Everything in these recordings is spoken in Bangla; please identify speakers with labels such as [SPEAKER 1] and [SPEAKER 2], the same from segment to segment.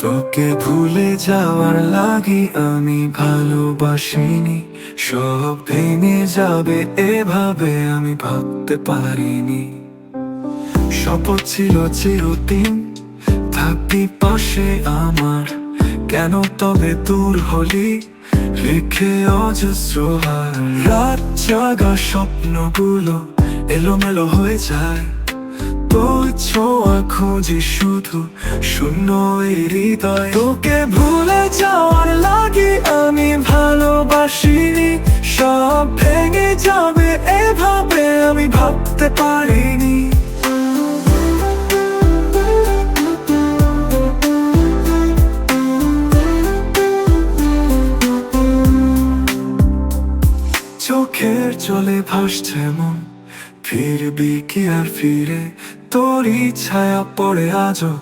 [SPEAKER 1] তোকে ভুলে যাওয়ার লাগি আমি ভালোবাসিনি। সব ভেঙে যাবে, এভাবে আমি ভাবতে পারিনি। শপথ ছিল চিরদিন, থাকবি পাশে আমার। কেন তবে দূর হলি, রেখে অজস্র হার। রাত জাগা স্বপ্নগুলো এলোমেলো হয়ে যায়। তোর ছোঁয়া খুঁজি শুধু শূন্য হৃদয়। তোকে ভুলে যাওয়ার লাগে আমি ভালোবাসিনি, সব ভেঙে যাবে এভাবে আমি ভাবতে পারিনি। চোখের জলে ভাসছে মন, ফিরবি কি আর ফিরে তোরই ছায়া পড়ে আজও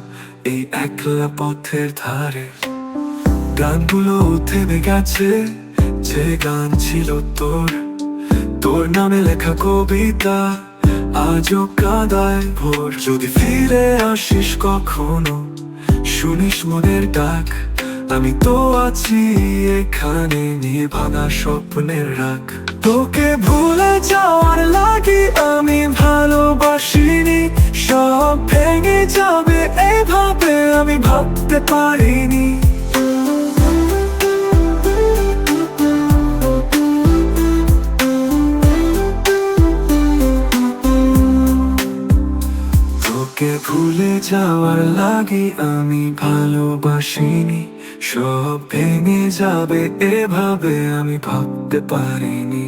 [SPEAKER 1] এই একলা পথের ধারে। গানগুলো থেমে গেছে, যে গান ছিল তোর। তোর নামে লেখা কবিতা আজও কাদায় ভোর। যদি ফিরে আসিস কখনো, শুনিস মনের ডাক। আমি তো আছি এখানে নিয়ে ভাঙা স্বপ্নের রাখ তোকে ভুলে যাওয়ার লাগে আমি ভালোবাসিনি ভাবতে পারিনি। তোকে ভুলে যাওয়ার লাগে আমি ভালোবাসিনি। সব ভেঙে যাবে, এভাবে আমি ভাবতে পারিনি।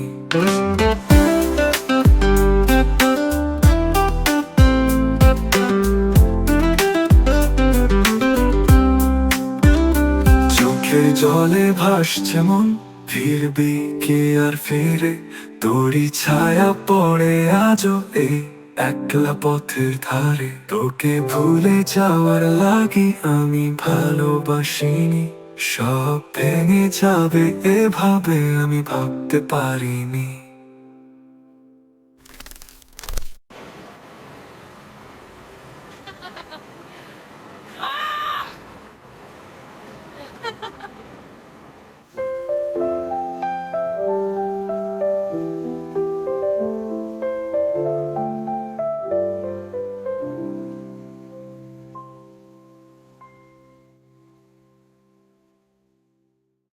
[SPEAKER 1] জলে ভাসছে মন, ফিরবি কে আর ফিরে? তোরই ছায়া পড়ে আজও এই একলা পথের ধারে। তোকে ভুলে যাওয়ার লাগে আমি ভালোবাসিনি। সব ভেঙে যাবে, এভাবে আমি ভাবতে পারিনি।